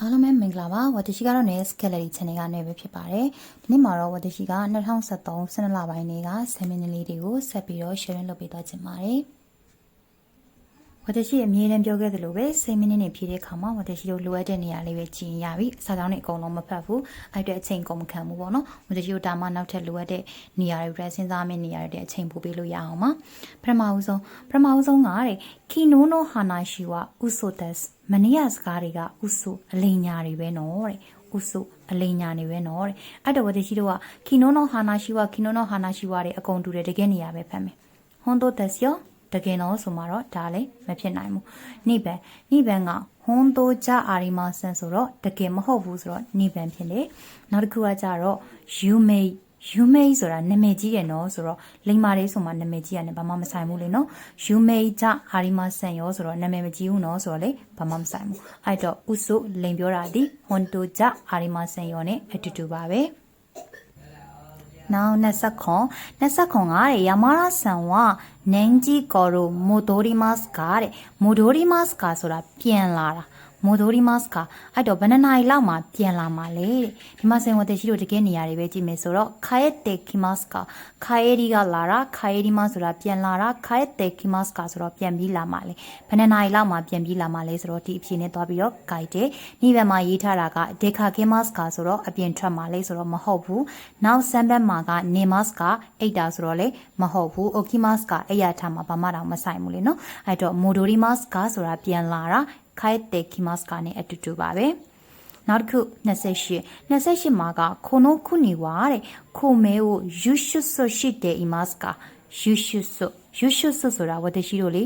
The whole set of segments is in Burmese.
အားလုံးပဲမင်္ဂလာပါဝတရှိကတော့ Next Gallery Channel ကနေပဲဖြစ်ပါတယ်ဒီနေ့မှာတော့ဝတရှိက2023 12လပိုင်းနေ့က10မိနစ်လေးတွေကိုဆက်ပြီးတော့ sharing လုပ်ပေးသွားချင်ပါတယ် ဝတရှိအမြဲတမ်းပြောခဲ့သလိုပဲ10မိနစ်နဲ့ဖြည့်တဲ့အခါမှာဝတရှိတို့လိုအပ်တဲ့နေရာလေးပဲကြည်ရပြီအစားကြောင်းတွေအကုန်လုံးမဖတ်ဘူးအဲ့အတွက်အချိန်ကုန်မခံဘူးပေါ့နော်ဝတရှိတို့ဒါမှနောက်ထပ်လိုအပ်တဲ့နေရာတွေစဉ်းစားမယ့်နေရာတွေအချိန်ပို့ပေးလို့ရအောင်ပါပထမဦးဆုံးပထမဦးဆုံးကတဲ့ Kinono Hanashiwa Usodes မနေ့ကစကားတွေကဥစုအလိညာတွေပဲနော်တဲ့ဥစုအလိညာတွေပဲနော်တဲ့အဲ့တော့ဝတိရှိတို့ကခီနိုနိုဟာနာရှိဝခီနိုနိုဟာနာရှိဝတွေအကုန်တူတယ်တကယ်နေရပဲဖတ်မယ်ဟွန်တိုတက်စီယော တကယ်တော့ဆိုမှတော့ဒါလည်းမဖြစ်နိုင်ဘူးနိဗ္ဗာန်နိဗ္ဗာန်ကဟွန်တိုကြအာရီမဆန်ဆိုတော့တကယ်မဟုတ်ဘူးဆိုတော့နိဗ္ဗာန်ဖြစ်တယ်နောက်တစ်ခုကကြတော့ you may you may ဆိုတာနာမည်ကြီးတယ်နော်ဆိုတော့လိမ္မာလေးဆိုမှနာမည်ကြီးရတယ်ဘာမှမဆိုင်ဘူးလေနော် you may ကြအာရီမဆန်ရောဆိုတော့နာမည်မကြီးဘူးနော်ဆိုတော့လေဘာမှမဆိုင်ဘူးအဲ့တော့ဥစုလိမ်ပြောတာဒီဟွန်တိုကြအာရီမဆန်ရောနဲ့အတူတူပါပဲ နောက်20ခွန်20ခွန်ကတဲ့ယာမာရာဆန်ဝနန်ဂျီကောရိုမိုဒိုရီမတ်စ်ကတဲ့မိုဒိုရီမတ်စ်ကဆိုတာပြန်လာတာ မိုဒိုရီမတ်စ်ကအဲ့တော့ဘယ်နှစ်နာရီလောက်မှပြန်လာမှာလဲတဲ့ဒီမှာစင်ဝတ်ရှိတို့တကယ်နေရာတွေပဲကြည့်မယ်ဆိုတော့ခါယက်တေကီမတ်စ်ကခါယရီကလာတာခါယရီမဆိုတာပြန်လာတာခါယက်တေကီမတ်စ်ကဆိုတော့ပြန်ပြီးလာမှာလေဘယ်နှစ်နာရီလောက်မှပြန်ပြီးလာမှာလဲဆိုတော့ဒီအဖြေနဲ့သွားပြီးတော့ guide တယ်ဒီဘက်မှာရေးထားတာကဒေခါကီမတ်စ်ကဆိုတော့အပြင်ထွက်မှာလေဆိုတော့မဟုတ်ဘူးနောက်ဆမ်ဘက်မှာကနေမတ်စ်ကအိတ်တာဆိုတော့လေမဟုတ်ဘူးအိုကီမတ်စ်ကအဲ့ရထားမှာဘာမှတော့မဆိုင်ဘူးလေနော်အဲ့တော့မိုဒိုရီမတ်စ်ကဆိုတာပြန်လာတာခိုက်တေကီမတ်ကနဲ့အတူတူပါပဲနောက်တစ်ခု28 28မှာကခိုနိုခုနီဝါတဲ့ခိုမဲကိုယူရှုဆွရှိတဲ့အီမတ်ကယူရှုဆွယူရှုဆွဆိုတာဝတရှိတို့လေ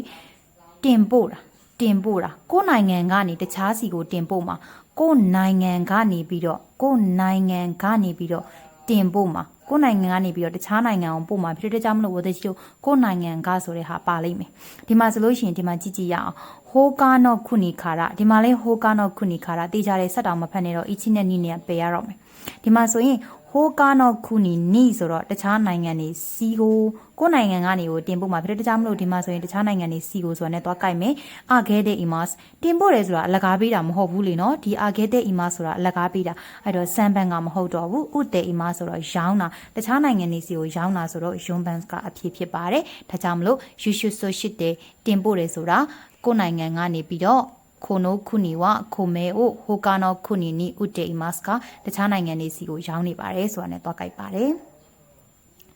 တင်ပို့တာတင်ပို့တာကိုယ်နိုင်ငံကနေတခြားစီကိုတင်ပို့မှာကိုယ်နိုင်ငံကနေပြီးတော့ကိုယ်နိုင်ငံကနေပြီးတော့တင်ပို့မှာ ကိုယ်နိုင်ငံကနေပြီးတော့တခြားနိုင်ငံအောင်ပို့မှာဖြစ်တဲ့ကြောင့်မလို့ဝသရှိတို့ကိုယ်နိုင်ငံကဆိုတဲ့ဟာပါလိမ့်မယ်ဒီမှာဆိုလို့ရှိရင်ဒီမှာကြည့်ကြည့်ရအောင်ဟိုကာနော့ခုနီခါရဒီမှာလဲဟိုကာနော့ခုနီခါရတေးကြတဲ့ဆက်တောင်မဖက်နေတော့အီချိနဲ့နီနဲ့ပယ်ရတော့မယ်ဒီမှာဆိုရင်ဟိုကာနော့ခုနီနီဆိုတော့တခြားနိုင်ငံတွေစီကိုကိုယ်နိုင်ငံကနေကိုတင်ပို့မှာဖြစ်တဲ့တခြားမလို့ဒီမှာဆိုရင်တခြားနိုင်ငံတွေစီကိုဆိုတာနဲ့သွားကြိုက်မယ်အာဂဲတဲ့ imas တင်ပို့တယ်ဆိုတာအလကားပေးတာမဟုတ်ဘူးလေနော်ဒီအာဂဲတဲ့ imas ဆိုတာအလကားပေးတာအဲ့တော့စမ်ဘန်ကမဟုတ်တော့ဘူးဥတဲ့ imas ဆိုတော့ရောင်းတာတခြားနိုင်ငံတွေစီကိုရောင်းတာဆိုတော့ယွန်ဘန်ကအဖြစ်ဖြစ်ပါတယ်ဒါကြောင့်မလို့ you should so shit တဲ့တင်ပို့တယ်ဆိုတာကိုယ်နိုင်ငံကနေပြီးတော့ခိုနိုခုနီဝခိုမဲအိုဟိုကာနောခုနီနီဥတေမတ်ကတခြားနိုင်ငံတွေစီကိုရောင်းနေပါတယ်ဆိုတာနဲ့သွားကြိုက်ပါတယ်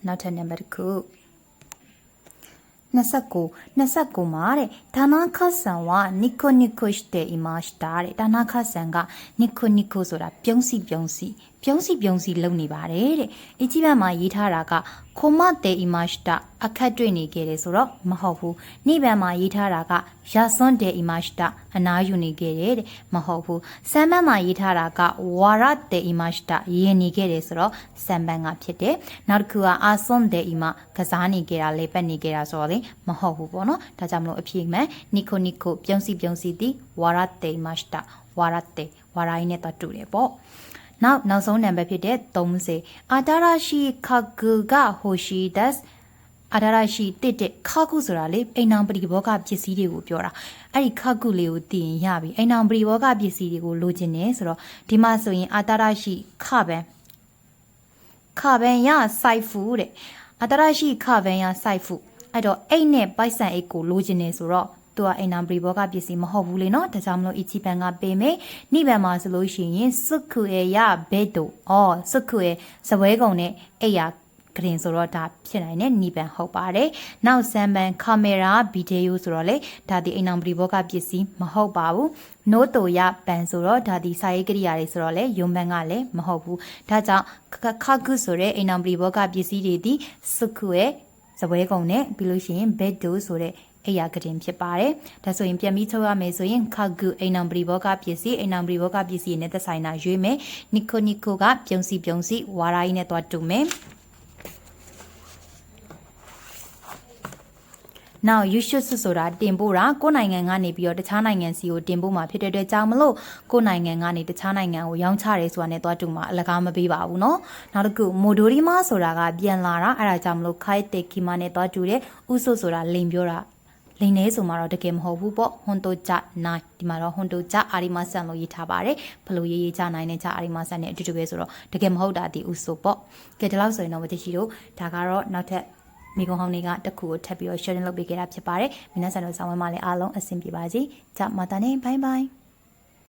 နောက်ထပ်နံပါတ်တစ်ခု29 29မှာတဲ့ဒါနာခဆန်ဝနီကိုနီကိုရှ်တဲ့အီမတ်တာတဲ့ဒါနာခဆန်ကနီကိုနီကိုဆိုတာပြုံးစီပြုံးစီပြုံးစီပြုံးစီလုပ်နေပါတယ်တဲ့အကြီးဘက်မှာရေးထားတာကခိုမတဲ့အီမတ်တာအခက်တွေ့နေခဲ့တယ်ဆိုတော့မဟုတ်ဘူးနိဗ္ဗာန်မှာရေးထားတာကရာစွန်တဲ့အီမတ်တာအနာယူနေခဲ့တယ်တဲ့မဟုတ်ဘူးဆမ်ဘန်မှာရေးထားတာကဝါရတဲ့အီမတ်တာယဉ်နေခဲ့တယ်ဆိုတော့ဆမ်ဘန်ကဖြစ်တယ်နောက်တစ်ခုကအာစွန်တဲ့အီမကစားနေခဲ့တာလေပတ်နေခဲ့တာဆိုတော့လေမဟုတ်ဘူးပေါ့နော်ဒါကြောင့်မလို့အဖြေမှန်နီကိုနီကိုပြုံးစီပြုံးစီသည်ဝါရတဲ့အီမတ်တာဝါရတဲ့ဝါရိုင်းနဲ့တော့တူတယ်ပေါ့ နောက်နောက်ဆုံးနံပါတ်ဖြစ်တဲ့30အာတာရာရှိခဂူကဟိုရှိဒတ်အာဒါရရှိတစ်တဲ့ခါကုဆိုတာလေအိမ်နောင်ပရိဘောကပစ္စည်းတွေကိုပြောတာအဲ့ဒီခါကုလေးကိုသိရင်ရပြီအိမ်နောင်ပရိဘောကပစ္စည်းတွေကိုလိုချင်တယ်ဆိုတော့ဒီမှာဆိုရင်အာတာရရှိခဘန်ခဘန်ရစိုက်ဖူတဲ့အာတာရရှိခဘန်ရစိုက်ဖူ အဲ့တော့အိတ်နဲ့ပိုက်ဆံအိတ်ကိုလိုချင်တယ်ဆိုတော့သူကအိမ်နံပရီဘောကပစ္စည်းမဟုတ်ဘူးလေနော်ဒါကြောင့်မလို့အချီပန်ကပေးမယ်နိဗ္ဗာန်မှာဆိုလို့ရှိရင်စုခုေရဘဲတိုအော်စုခုေစပွဲကုံနဲ့အိယာဂရင်ဆိုတော့ဒါဖြစ်နိုင်တဲ့နိဗ္ဗာန်ဟုတ်ပါတယ်။နောက်ဆမ်ဘန်ကာမရာဗီဒီယိုဆိုတော့လေဒါဒီအိမ်အောင်ပရိဘောကပစ္စည်းမဟုတ်ပါဘူး။နိုးတိုရပန်ဆိုတော့ဒါဒီစာရေးကိရိယာတွေဆိုတော့လေယုံဘန်ကလည်းမဟုတ်ဘူး။ဒါကြောင့်ခါကုဆိုတဲ့အိမ်အောင်ပရိဘောကပစ္စည်းတွေဒီစုခုရဲ့ စပွဲကုံနဲ့ပြီးလို့ရှိရင်ဘက်ဒိုဆိုတဲ့အိယာကတင်ဖြစ်ပါတယ်။ဒါဆိုရင်ပြန်ပြီးထုတ်ရမယ်ဆိုရင်ခဂူအိမ်နံပရိဘောကပစ္စည်းအိမ်နံပရိဘောကပစ္စည်းနဲ့သက်ဆိုင်တာရွေးမယ်။နီကိုနီကိုကပြုံးစီပြုံးစီဝါရိုင်းနဲ့သွားတူမယ်။ now you should ဆိုတာတင်ပို့တာကိုယ်နိုင်ငံကနေပြီးတော့တခြားနိုင်ငံစီကိုတင်ပို့မှာဖြစ်တဲ့အတွက်ကြောင့်မလို့ကိုယ်နိုင်ငံကနေတခြားနိုင်ငံကိုရောင်းချရဲဆိုတာနဲ့သွားတူမှာအလကားမပေးပါဘူးเนาะနောက်တစ်ခုမိုဒိုရီမာဆိုတာကပြန်လာတာအဲ့ဒါကြောင့်မလို့ခိုက်တေကီမာနဲ့သွားတူတယ်ဥဆုဆိုတာလိန်ပြောတာ လိန်နေဆိုမှတော့တကယ်မဟုတ်ဘူးပေါ့ဟွန်တိုဂျာနိုင်ဒီမှာတော့ဟွန်တိုဂျာအာရီမာဆန်လို့ရေးထားပါတယ်ဘလို့ရေးရေးကြနိုင်တဲ့ဂျာအာရီမာဆန်နဲ့အတူတူပဲဆိုတော့တကယ်မဟုတ်တာဒီဥဆိုပေါ့ကဲဒီလောက်ဆိုရင်တော့ဝတိရှိတို့ဒါကတော့နောက်ထပ် မိကုံဟောင်းတွေကတစ်ခုကိုထပ်ပြီးတော့ sharing လုပ်ပေးခဲ့တာဖြစ်ပါတယ်။မင်းနဲ့ဆန်တို့ဆောင်းဝဲမှာလည်းအားလုံးအဆင်ပြေပါစေ။ကြမတာနေဘိုင်ဘိုင်